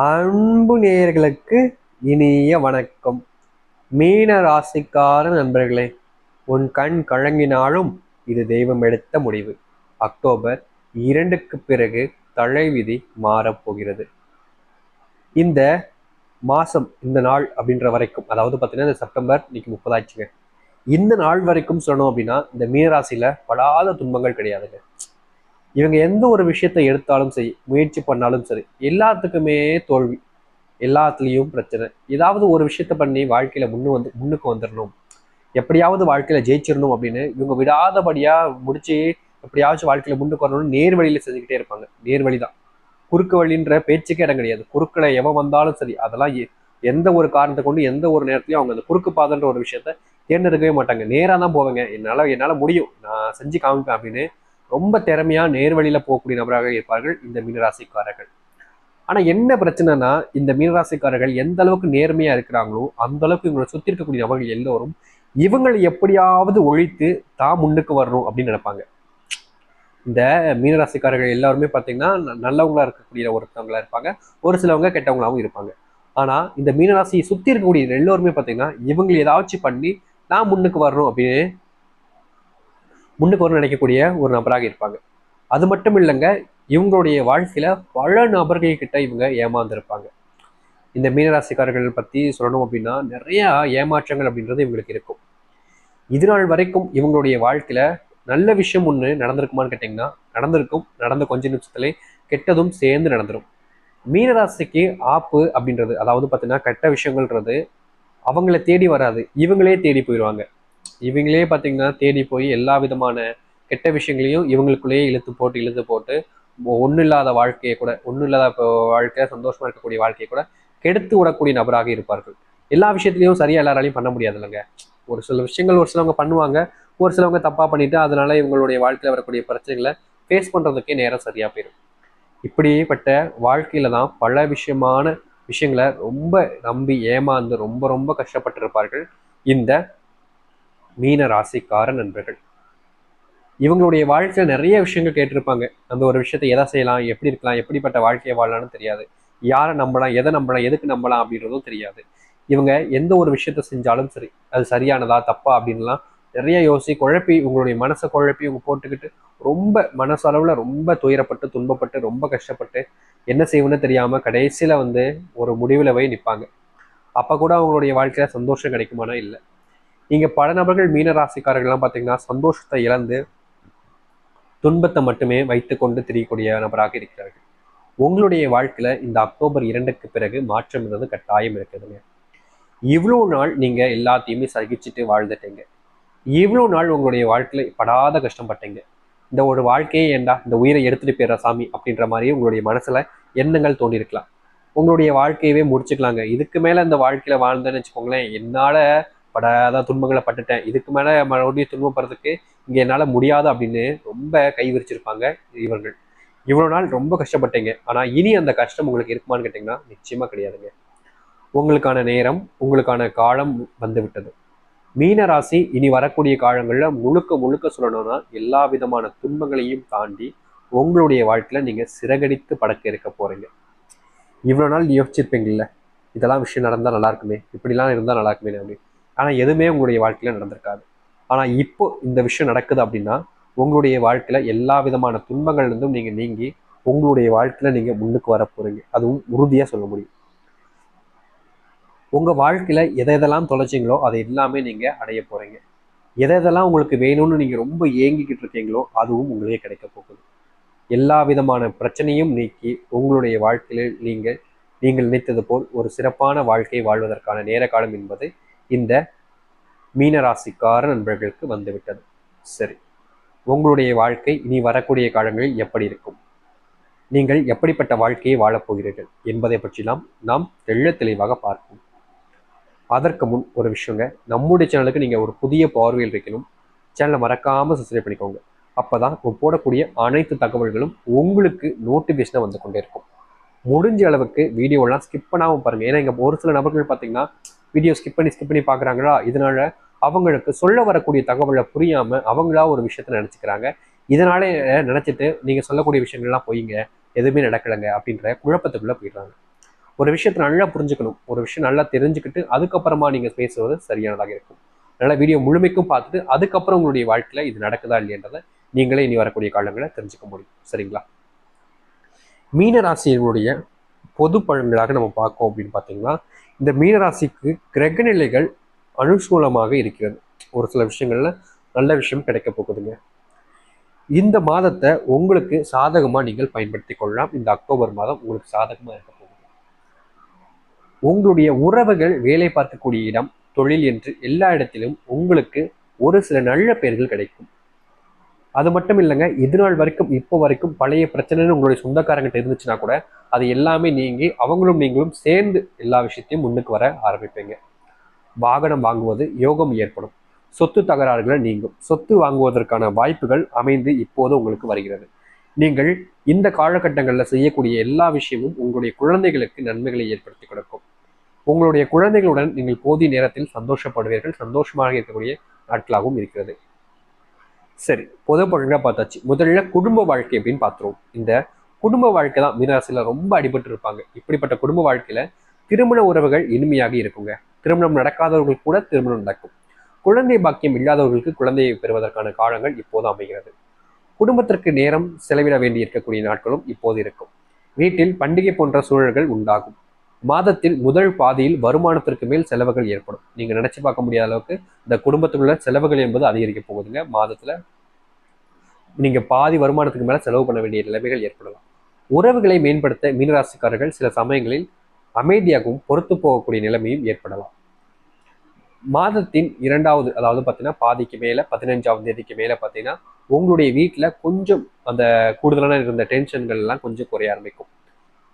அன்பு நேயர்களுக்கு இனிய வணக்கம். மீன ராசிக்கார நண்பர்களே உன் கண் கழங்கினாலும் இது தெய்வம் எடுத்த முடிவு. அக்டோபர் இரண்டுக்கு பிறகு தலைவிதி மாறப்போகிறது. இந்த மாசம் இந்த நாள் அப்படின்ற வரைக்கும் அதாவது பார்த்தீங்கன்னா இந்த செப்டம்பர் இன்னைக்கு முப்பதாச்சுங்க இந்த நாள் வரைக்கும் சொல்லணும் அப்படின்னா இந்த மீனராசியில படாத துன்பங்கள் கிடையாதுங்க. இவங்க எந்த ஒரு விஷயத்தை எடுத்தாலும் சரி முயற்சி பண்ணாலும் சரி எல்லாத்துக்குமே தோல்வி எல்லாத்துலேயும் பிரச்சனை. ஏதாவது ஒரு விஷயத்த பண்ணி வாழ்க்கையில் முன்னு வந்து முன்னுக்கு வந்துடணும் எப்படியாவது வாழ்க்கையில் ஜெயிச்சிடணும் அப்படின்னு இவங்க விடாதபடியாக முடிச்சு எப்படியாச்சும் வாழ்க்கையில் முன்னுக்கு வரணும்னு நேர் வழியில் செஞ்சுக்கிட்டே இருப்பாங்க. நேர் வழி தான் குறுக்கு வழின்ற பேச்சுக்கே இடம் கிடையாது. குறுக்கில் எவன் வந்தாலும் சரி அதெல்லாம் எ- எந்த ஒரு காரணத்தை கொண்டு எந்த ஒரு நேரத்துலையும் அவங்க அந்த குறுக்கு பாதன்ற ஒரு விஷயத்த தேர்ந்தெடுக்கவே மாட்டாங்க. நேராக தான் போவாங்க. என்னால் என்னால் முடியும். நான் செஞ்சு காமிப்பேன் அப்படின்னு ரொம்ப திறமையாக நேர்வழியில் போகக்கூடிய நபராக இருப்பார்கள் இந்த மீனராசிக்காரர்கள். ஆனால் என்ன பிரச்சனைனா இந்த மீனராசிக்காரர்கள் எந்த அளவுக்கு நேர்மையாக இருக்கிறாங்களோ அந்த அளவுக்கு இவங்களை சுற்றி இருக்கக்கூடிய நபர்கள் எல்லோரும் இவங்களை எப்படியாவது ஒழித்து தான் முன்னுக்கு வரணும் அப்படின்னு நினைப்பாங்க. இந்த மீனராசிக்காரர்கள் எல்லாருமே பார்த்தீங்கன்னா ந- நல்லவங்களா இருக்கக்கூடிய ஒருத்தவங்களா இருப்பாங்க. ஒரு சிலவங்க கெட்டவங்களாகவும் இருப்பாங்க. ஆனால் இந்த மீனராசியை சுற்றி இருக்கக்கூடிய எல்லோருமே பார்த்தீங்கன்னா இவங்களை ஏதாச்சும் பண்ணி நான் முன்னுக்கு வரணும் அப்படின்னு முன்னுக்கு வர நினைக்கக்கூடிய ஒரு நபராக இருப்பாங்க. அது மட்டும் இல்லைங்க இவங்களுடைய வாழ்க்கையில பல நபர்கள் கிட்ட இவங்க ஏமாந்துருப்பாங்க. இந்த மீனராசிக்காரர்கள் பத்தி சொல்லணும் அப்படின்னா நிறைய ஏமாற்றங்கள் அப்படின்றது இவங்களுக்கு இருக்கும். இது நாள் வரைக்கும் இவங்களுடைய வாழ்க்கையில நல்ல விஷயம் ஒன்று நடந்திருக்குமான்னு கேட்டிங்கன்னா நடந்திருக்கும் நடந்த கொஞ்ச நிமிஷத்துல கெட்டதும் சேர்ந்து நடந்துடும் மீனராசிக்கு ஆப்பு அப்படின்றது அதாவது பார்த்தீங்கன்னா கெட்ட விஷயங்கள்ன்றது அவங்கள தேடி வராது. இவங்களே தேடி போயிடுவாங்க இவங்களே பார்த்தீங்கன்னா தேடி போய் எல்லா விதமான கெட்ட விஷயங்களையும் இவங்களுக்குள்ளேயே இழுத்து போட்டு இழுத்து போட்டு ஒன்றும் இல்லாத வாழ்க்கையை கூட ஒன்றும் இல்லாத இப்போ வாழ்க்கை இருக்கக்கூடிய வாழ்க்கையை கூட கெடுத்து விடக்கூடிய நபராக இருப்பார்கள். எல்லா விஷயத்துலையும் சரியாக எல்லாராலையும் பண்ண முடியாது இல்லைங்க ஒரு சில விஷயங்கள் ஒரு சிலவங்க பண்ணுவாங்க. ஒரு சிலவங்க தப்பாக பண்ணிட்டு அதனால இவங்களுடைய வாழ்க்கையில் வரக்கூடிய பிரச்சனைகளை ஃபேஸ் பண்ணுறதுக்கே நேரம் சரியாக போயிடும் இப்படிப்பட்ட வாழ்க்கையில தான் பல விஷயமான விஷயங்களை ரொம்ப நம்பி ஏமாந்து ரொம்ப ரொம்ப கஷ்டப்பட்டிருப்பார்கள். இந்த மீன ராசிக்கார நண்பர்கள். இவங்களுடைய வாழ்க்கையில் நிறைய விஷயங்கள் கேட்டிருப்பாங்க. அந்த ஒரு விஷயத்தை எதை செய்யலாம் எப்படி இருக்கலாம் எப்படிப்பட்ட வாழ்க்கையை வாழலாம்னு தெரியாது. யாரை நம்பலாம் எதை நம்பலாம் எதுக்கு நம்பலாம் அப்படின்றதும் தெரியாது. இவங்க எந்த ஒரு விஷயத்த செஞ்சாலும் சரி அது சரியானதா தப்பா அப்படின்லாம் நிறைய யோசி குழப்பி உங்களுடைய மனசை குழப்பி இவங்க போட்டுக்கிட்டு ரொம்ப மனசளவில் ரொம்ப துயரப்பட்டு துன்பப்பட்டு ரொம்ப கஷ்டப்பட்டு என்ன செய்யணும்னு தெரியாமல் கடைசியில் வந்து ஒரு முடிவில் போய் நிற்பாங்க அப்போ கூட அவங்களுடைய வாழ்க்கையில் சந்தோஷம் கிடைக்குமானா இல்லை. இங்கே பல நபர்கள் மீன ராசிக்காரர்கள்லாம் பார்த்தீங்கன்னா சந்தோஷத்தை இழந்து துன்பத்தை மட்டுமே வைத்துக்கொண்டு திரியக்கூடிய நபராக இருக்கிறார்கள். உங்களுடைய வாழ்க்கையில இந்த அக்டோபர் இரண்டுக்கு பிறகு மாற்றம் இருந்தது கட்டாயம் இருக்குதுங்க இவ்வளோ நாள் நீங்க எல்லாத்தையுமே சகிச்சுட்டு வாழ்ந்துட்டீங்க. இவ்வளோ நாள் உங்களுடைய வாழ்க்கையில படாத கஷ்டப்பட்டீங்க. இந்த ஒரு வாழ்க்கையே ஏண்டா இந்த உயிரை எடுத்துட்டு போயிடுற சாமி அப்படின்ற மாதிரி உங்களுடைய மனசுல எண்ணங்கள் தோண்டியிருக்கலாம் உங்களுடைய வாழ்க்கையவே முடிச்சுக்கலாங்க. இதுக்கு மேல இந்த வாழ்க்கையில வாழ்ந்தேன்னு வச்சுக்கோங்களேன் என்னால் படாத துன்பங்களை பட்டுட்டேன். இதுக்கு மேலே மறுபடியும் துன்பப்படுறதுக்கு இங்கே என்னால் முடியாது அப்படின்னு ரொம்ப கை விரிச்சிருப்பாங்க இவர்கள். இவ்வளோ நாள் ரொம்ப கஷ்டப்பட்டீங்க. ஆனால் இனி அந்த கஷ்டம் உங்களுக்கு இருக்குமான்னு கேட்டிங்கன்னா நிச்சயமாக கிடையாதுங்க. உங்களுக்கான நேரம் உங்களுக்கான காலம் வந்து விட்டது மீன ராசி இனி வரக்கூடிய காலங்களில் முழுக்க முழுக்க சொல்லணும்னா எல்லா விதமான துன்பங்களையும் தாண்டி உங்களுடைய வாழ்க்கையில் நீங்கள் சிறகடித்து படக்க இருக்க போறீங்க. இவ்வளோ நாள் யோசிச்சிருப்பீங்கல்ல இதெல்லாம் விஷயம் நடந்தால் நல்லா இருக்குமே இப்படிலாம் இருந்தால் நல்லாயிருக்குமே அப்படின்னு ஆனா எதுவுமே உங்களுடைய வாழ்க்கையில நடந்திருக்காது. ஆனா இப்போ இந்த விஷயம் நடக்குது அப்படின்னா உங்களுடைய வாழ்க்கையில எல்லா விதமான துன்பங்கள்ல இருந்தும் நீங்க நீங்கி உங்களுடைய வாழ்க்கையில நீங்க முன்னுக்கு வர போறீங்க. அதுவும் உறுதியா சொல்ல முடியும். உங்க வாழ்க்கையில எதை எதெல்லாம் தொலைச்சிங்களோ அதை எல்லாமே நீங்க அடைய போறீங்க. எதை எதெல்லாம் உங்களுக்கு வேணும்னு நீங்க ரொம்ப ஏங்கிக்கிட்டு இருக்கீங்களோ அதுவும் உங்களுக்கே கிடைக்க போகுது. எல்லா விதமான பிரச்சனையும் நீக்கி உங்களுடைய வாழ்க்கையில நீங்க நீங்கள் நினைத்தது போல் ஒரு சிறப்பான வாழ்க்கை வாழ்வதற்கான நேர காலம் என்பது இந்த மீனராசிக்கார நண்பர்களுக்கு வந்துவிட்டது. சரி உங்களுடைய வாழ்க்கை இனி வரக்கூடிய காலங்களில் எப்படி இருக்கும்? நீங்கள் எப்படிப்பட்ட வாழ்க்கையை வாழப்போகிறீர்கள் என்பதை பற்றிலாம் நாம் தெள்ள தெளிவாக பார்ப்போம். அதற்கு முன் ஒரு விஷயங்க நம்முடைய சேனலுக்கு நீங்கள் ஒரு புதிய பார்வையில் இருக்கணும். சேனலை மறக்காமல் சப்ஸ்கிரைப் பண்ணிக்கோங்க. அப்பதான் இப்போ போடக்கூடிய அனைத்து தகவல்களும் உங்களுக்கு நோட்டிஃபிகேஷனாக வந்து கொண்டே இருக்கும். முடிஞ்ச அளவுக்கு வீடியோலாம் ஸ்கிப் பண்ணாமல் பாருங்கள் ஏன்னா இங்கே ஒரு சில நபர்கள் பார்த்தீங்கன்னா வீடியோ ஸ்கிப் பண்ணி ஸ்கிப் பண்ணி பார்க்குறாங்களா? இதனால அவங்களுக்கு சொல்ல வரக்கூடிய தகவலை புரியாமல் அவங்களா ஒரு விஷயத்த நினச்சிக்கிறாங்க. இதனாலே நினச்சிட்டு நீங்கள் சொல்லக்கூடிய விஷயங்கள்லாம் போயிங்க எதுவுமே நடக்கலைங்க அப்படின்ற குழப்பத்துக்குள்ளே போயிடுறாங்க. ஒரு விஷயத்தை நல்லா புரிஞ்சுக்கணும். ஒரு விஷயம் நல்லா தெரிஞ்சுக்கிட்டு அதுக்கப்புறமா நீங்கள் பேசுவது சரியானதாக இருக்கும். நல்லா வீடியோ முழுமைக்கும் பார்த்துட்டு அதுக்கப்புறம் உங்களுடைய வாழ்க்கையில் இது நடக்குதா இல்லையன்றதை நீங்களே இனி வரக்கூடிய காலங்களை தெரிஞ்சுக்க முடியும். சரிங்களா? மீனராசியினுடைய பொது பலன்களாக நம்ம பார்க்கோம் அப்படின்னு பார்த்தீங்கன்னா இந்த மீனராசிக்கு கிரகநிலைகள் அனுசூலமாக இருக்கிறது. ஒரு சில விஷயங்கள்ல நல்ல விஷயம் கிடைக்க போகுதுங்க. இந்த மாதத்தை உங்களுக்கு சாதகமாக நீங்கள் பயன்படுத்தி கொள்ளலாம். இந்த அக்டோபர் மாதம் உங்களுக்கு சாதகமாக இருக்க போகுது. உங்களுடைய உறவுகள் வேலை பார்க்கக்கூடிய இடம் தொழில் என்று எல்லா இடத்திலும் உங்களுக்கு ஒரு சில நல்ல பெயர்கள் கிடைக்கும். அது மட்டும் இல்லைங்க இது நாள் வரைக்கும் இப்போ வரைக்கும் பழைய பிரச்சனைன்னு உங்களுடைய சொந்தக்காரங்கிட்ட இருந்துச்சுன்னா கூட அது எல்லாமே நீங்கி அவங்களும் நீங்களும் சேர்ந்து எல்லா விஷயத்தையும் முன்னுக்கு வர ஆரம்பிப்பீங்க. வாகனம் வாங்குவது யோகம் ஏற்படும். சொத்து தகராறுகளை நீங்கும். சொத்து வாங்குவதற்கான வாய்ப்புகள் அமைந்து இப்போது உங்களுக்கு வருகிறது. நீங்கள் இந்த காலகட்டங்களில் செய்யக்கூடிய எல்லா விஷயமும் உங்களுடைய குழந்தைகளுக்கு நன்மைகளை ஏற்படுத்தி கொடுக்கும். உங்களுடைய குழந்தைகளுடன் நீங்கள் போதிய நேரத்தில் சந்தோஷப்படுவீர்கள். சந்தோஷமாக இருக்கக்கூடிய நாட்களாகவும் இருக்கிறது. சரி பொது பழங்கா பார்த்தாச்சு. முதல்ல குடும்ப வாழ்க்கை அப்படின்னு பார்த்துருவோம். இந்த குடும்ப வாழ்க்கை தான் மீனராசியில் ரொம்ப அடிபட்டு இருப்பாங்க. இப்படிப்பட்ட குடும்ப வாழ்க்கையில் திருமண உறவுகள் இனிமையாக இருக்குங்க. திருமணம் நடக்காதவர்கள் கூட திருமணம் நடக்கும். குழந்தை பாக்கியம் இல்லாதவர்களுக்கு குழந்தையை பெறுவதற்கான காலங்கள் இப்போது அமைகிறது. குடும்பத்திற்கு நேரம் செலவிட வேண்டி இருக்கக்கூடிய நாட்களும் இப்போது இருக்கும். வீட்டில் பண்டிகை போன்ற சூழல்கள் உண்டாகும். மாதத்தில் முதல் பாதியில் வருமானத்திற்கு மேல் செலவுகள் ஏற்படும். நீங்க நினைச்சு பார்க்க முடியாத அளவுக்கு இந்த குடும்பத்துக்குள்ள செலவுகள் என்பது அதிகரிக்க போகுதுங்க. மாதத்துல நீங்க பாதி வருமானத்துக்கு மேல செலவு பண்ண வேண்டிய நிலைமைகள் ஏற்படலாம். உறவுகளை மேம்படுத்த மீனராசிக்காரர்கள் சில சமயங்களில் அமைதியாகவும் பொறுத்து போகக்கூடிய நிலைமையும் ஏற்படலாம். மாதத்தின் இரண்டாவது அதாவது பார்த்தீங்கன்னா பாதிக்கு மேலே பதினஞ்சாவது தேதிக்கு மேலே பார்த்தீங்கன்னா உங்களுடைய வீட்டில் கொஞ்சம் அந்த கூடுதலான இருந்த டென்ஷன்கள் எல்லாம் கொஞ்சம் குறைய ஆரம்பிக்கும்.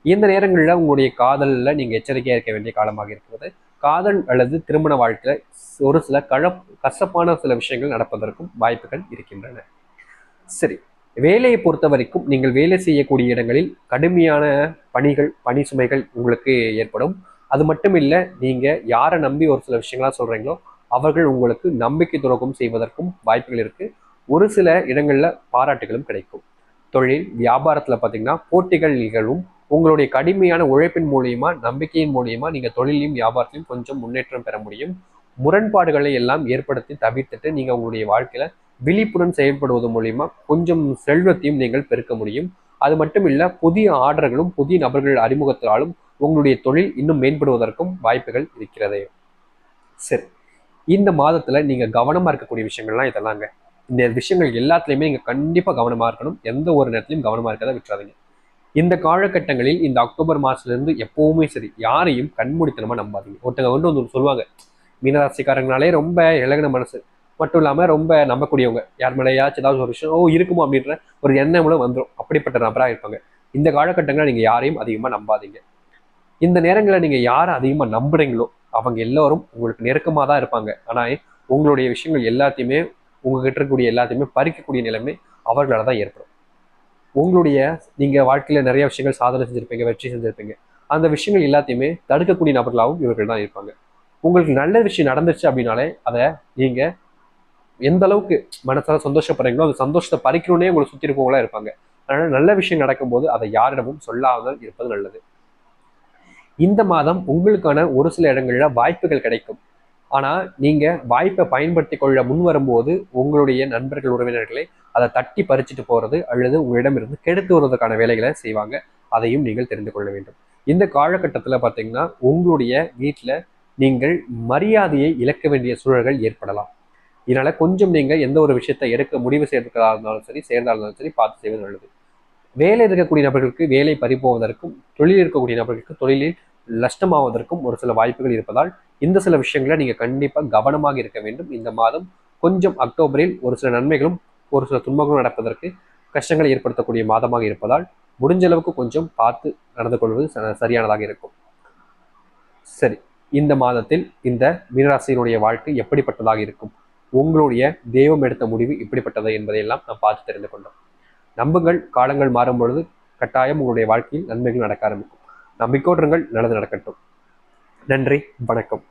இந்த நேரங்களில் உங்களுடைய காதலில் நீங்கள் எச்சரிக்கையாக இருக்க வேண்டிய காலமாக இருக்கிறது. காதல் அல்லது திருமண வாழ்க்கையில் ஒரு சில கழப் கசப்பான சில விஷயங்கள் நடப்பதற்கும் வாய்ப்புகள் இருக்கின்றன. சரி வேலையை பொறுத்த வரைக்கும் நீங்கள் வேலை செய்யக்கூடிய இடங்களில் கடுமையான பணிகள் பணி சுமைகள் உங்களுக்கு ஏற்படும். அது மட்டும் இல்லை நீங்கள் யாரை நம்பி ஒரு சில விஷயங்களா சொல்கிறீங்களோ அவர்கள் உங்களுக்கு நம்பிக்கை துரோகம் செய்வதற்கும் வாய்ப்புகள் இருக்குது ஒரு சில இடங்களில் பாராட்டுகளும் கிடைக்கும். தொழில் வியாபாரத்தில் பார்த்தீங்கன்னா போட்டிகள் நிகழும். உங்களுடைய கடுமையான உழைப்பின் மூலியமா நம்பிக்கையின் மூலியமா நீங்கள் தொழிலையும் வியாபாரத்திலையும் கொஞ்சம் முன்னேற்றம் பெற முடியும். முரண்பாடுகளை எல்லாம் ஏற்படுத்தி தவிர்த்துட்டு நீங்கள் உங்களுடைய வாழ்க்கையில விழிப்புடன் செயல்படுவது மூலியமா கொஞ்சம் செல்வத்தையும் நீங்கள் பெருக்க முடியும். அது மட்டும் இல்ல புதிய ஆர்டர்களும் புதிய நபர்கள் அறிமுகத்தாலும் உங்களுடைய தொழில் இன்னும் மேம்படுவதற்கும் வாய்ப்புகள் இருக்கிறது. சரி. இந்த மாதத்துல நீங்க கவனமா இருக்கக்கூடிய விஷயங்கள்லாம் இதெல்லாங்க. இந்த விஷயங்கள் எல்லாத்துலயுமே நீங்க கண்டிப்பா கவனமா இருக்கணும். எந்த ஒரு நேரத்திலையும் கவனமா இருக்கதை விட்டுறாதீங்க. இந்த காலகட்டங்களில் இந்த அக்டோபர் மாதத்துலேருந்து எப்போவுமே சரி யாரையும் கண்மூடித்தனமாக நம்பாதீங்க. ஒருத்தங்க வந்து ஒன்று சொல்லுவாங்க மீனராசிக்காரங்கனாலே ரொம்ப இலகின மனசு. மட்டும் இல்லாமல் ரொம்ப நம்பக்கூடியவங்க. யார் மேலேயாச்சும் ஏதாவது ஒரு விஷயம் ஓ இருக்குமோ? அப்படின்ற ஒரு எண்ணங்களும் வந்துடும் அப்படிப்பட்ட நபராக இருப்பாங்க. இந்த காலகட்டங்களில் நீங்கள் யாரையும் அதிகமாக நம்பாதீங்க. இந்த நேரங்களில் நீங்கள் யாரை அதிகமாக நம்புறீங்களோ அவங்க எல்லோரும் உங்களுக்கு நெருக்கமாக தான் இருப்பாங்க. ஆனால் உங்களுடைய விஷயங்கள் எல்லாத்தையுமே உங்ககிட்ட இருக்கக்கூடிய எல்லாத்தையுமே பறிக்கக்கூடிய நிலைமை அவர்களால் தான் ஏற்படும். உங்களுடைய நீங்கள் வாழ்க்கையில் நிறைய விஷயங்கள் சாதனை செஞ்சுருப்பீங்க வெற்றி செஞ்சுருப்பீங்க. அந்த விஷயங்கள் எல்லாத்தையுமே தடுக்கக்கூடிய நபர்களாகவும் இவர்கள் தான் இருப்பாங்க. உங்களுக்கு நல்ல விஷயம் நடந்துச்சு அப்படின்னாலே அதை நீங்கள் எந்த அளவுக்கு மனசால சந்தோஷப்படுறீங்களோ அந்த சந்தோஷத்தை பறிக்கணும்னே உங்களை சுற்றி இருக்கவங்களா இருப்பாங்க. அதனால் நல்ல விஷயம் நடக்கும்போது அதை யாரிடமும் சொல்லாமல் இருப்பது நல்லது. இந்த மாதம் உங்களுக்கான ஒரு சில இடங்களில் வாய்ப்புகள் கிடைக்கும். ஆனால் நீங்கள் வாய்ப்பை பயன்படுத்தி கொள்ள முன் வரும்போது உங்களுடைய நண்பர்கள் உறவினர்களை அதை தட்டி பறிச்சுட்டு போகிறது அல்லது உங்களிடமிருந்து கெடுத்து வருவதற்கான வேலைகளை செய்வாங்க. அதையும் நீங்கள் தெரிந்து கொள்ள வேண்டும். இந்த காலகட்டத்தில் பார்த்தீங்கன்னா உங்களுடைய வீட்டில் நீங்கள் மரியாதையை இழக்க வேண்டிய சூழல்கள் ஏற்படலாம். இதனால கொஞ்சம் நீங்கள் எந்த ஒரு விஷயத்தை எடுக்க முடிவு செய்யறதுக்காக இருந்தாலும் சரி சேர்ந்தா இருந்தாலும் சரி பார்த்து செய்வது நல்லது. வேலை இருக்கக்கூடிய நபர்களுக்கு வேலை பறிப்போவதற்கும் தொழில் இருக்கக்கூடிய நபர்களுக்கு தொழிலில் நஷ்டமாவதற்கும் ஒரு சில வாய்ப்புகள் இருப்பதால் இந்த சில விஷயங்களை நீங்கள் கண்டிப்பாக கவனமாக இருக்க வேண்டும். இந்த மாதம் கொஞ்சம் அக்டோபரில் ஒரு சில நன்மைகளும் ஒரு சில துன்பங்களும் நடப்பதற்கு கஷ்டங்களை ஏற்படுத்தக்கூடிய மாதமாக இருப்பதால் முடிஞ்ச அளவுக்கு கொஞ்சம் பார்த்து நடந்து கொள்வது ச- சரியானதாக இருக்கும். சரி இந்த மாதத்தில் இந்த மீனராசியினுடைய வாழ்க்கை எப்படிப்பட்டதாக இருக்கும்? உங்களுடைய தெய்வம் எடுத்த முடிவு இப்படிப்பட்டது என்பதையெல்லாம் நாம் பார்த்து தெரிந்து கொண்டோம். நம்புங்கள் காலங்கள் மாறும் பொழுது கட்டாயம் உங்களுடைய வாழ்க்கையில் நன்மைகள் நடக்க ஆரம்பிக்கும். நம்பிக்கோடுங்கள் நல்லது நடக்கட்டும். நன்றி வணக்கம்.